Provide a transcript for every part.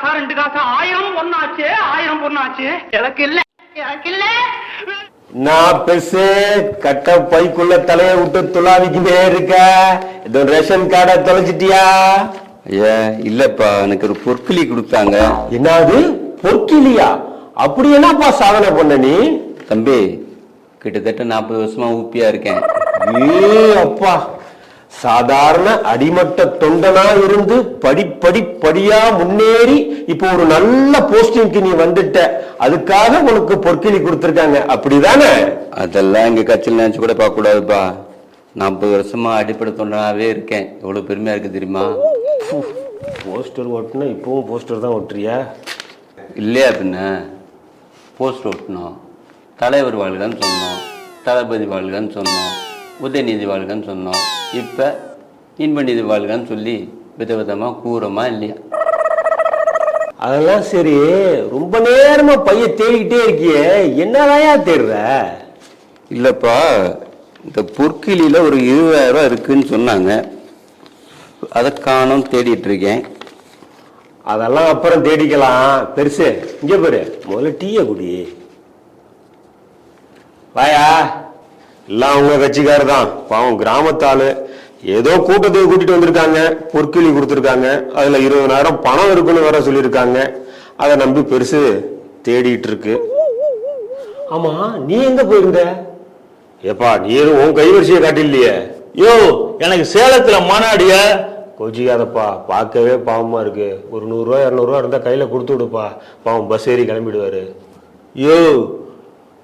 காசா ரெண்டு காசா ஆயிரம் பொண்ணாச்சு ஆயிரம் பொண்ணாச்சு. எனக்கு இல்ல. எனக்கு இல்ல. நான் பெருசு கட்ட பைக்குள்ள தலைய விட்டு துளாவிக்கிட்டே இருக்க. இது ரேஷன் கார்டை தொலைச்சிட்டியா? ஐயா இல்லப்பா. எனக்கு ஒரு பொற்களி கொடுத்தாங்க. என்னது? பொற்கிலியா அப்படி என்னப்பா சாதனை பண்ண நீ? தம்பி கிட்டத்தட்ட நாற்பது வருஷமா ஊப்பியா இருக்கேன். ஏ அப்பா. சாதாரண அடிமட்ட தொண்டனா இருந்து படிப்படி படியா முன்னேறி இப்போ ஒரு நல்ல போஸ்டிங்க்கு நீ வந்துட்ட. அதுக்காக உனக்கு பொற்கிளி கொடுத்திருக்காங்க. அப்படிதானே? அதெல்லாம் எங்க கட்சியில் நினைச்சு கூட பார்க்க கூடாதுப்பா. நாற்பது வருஷமா அடிப்படை தொண்டனாவே இருக்கேன். எவ்வளவு பெருமையா இருக்கு தெரியுமா? போஸ்டர் ஓட்டுனா இப்பவும் போஸ்டர் தான் ஓட்டுறியா? இல்லையா பின்ன? போஸ்ட் ஓட்டணும். தலைவர் வாழ்கன்னு சொன்னோம். தளபதி வாழ்கன்னு சொன்னோம். உதயநிதி வாழ்கன்னு சொன்னோம். இப்போ இன்பநிதி வாழ்கன்னு சொல்லி விதவிதமாக கூறமா இல்லையா? அதெல்லாம் சரி. ரொம்ப நேரமா பைய தேடிக்கிட்டே இருக்கியே. என்னதாயா தேடுற? இல்லைப்பா இந்த பொற்கிளியில் ஒரு இருபதாயிரம் ரூபாய் இருக்குன்னு சொன்னாங்க. அதை காணோம் தேடிட்டு இருக்கேன் அதெல்லாம் அப்புறம் தேடிக்கலாம். பெருசு இங்க பாரு. முதல்ல டீய குடி. வாயா. எல்லாம் உங்க கட்சிக்காரர் தான் பாவம் கிராமத்தாளு. ஏதோ கூட்டத்துக்கு கூட்டிட்டு வந்திருக்காங்க. பொற்கிளி கொடுத்துருக்காங்க. அதுல இருபதாயிரம் பணம் இருக்குன்னு வேற சொல்லியிருக்காங்க. அதை நம்பி பெருசு தேடிட்டு இருக்கு ஆமா நீ எங்க போயிருந்த? ஏப்பா நீ உன் கைவரிசையை காட்டில்லையே யோ எனக்கு சேலத்துல மாநாடிய. கோச்சிக்காதப்பா பார்க்கவே பாவமா இருக்கு. ஒரு நூறுரூவா இரநூறுவா இருந்தா கையில கொடுத்து விடுப்பா. பாவம் பஸ் ஏறி கிளம்பிடுவாரு. யோ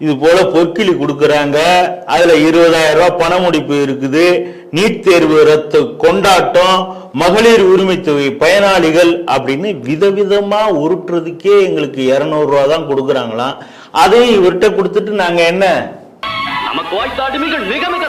இது போல பொற்கிளி கொடுக்கறாங்க. அதுல இருபதாயிரம் ரூபாய் பண முடிப்பு இருக்குது. நீட் தேர்வு ரத்து கொண்டாட்டம் மகளிர் உரிமை தொகை பயனாளிகள் அப்படின்னு விதவிதமா உருட்டுறதுக்கே எங்களுக்கு இருநூறு ரூபா தான் கொடுக்கறாங்களாம். அதையும் இவர்கிட்ட கொடுத்துட்டு நாங்க என்ன? நமக்கு மிக மிக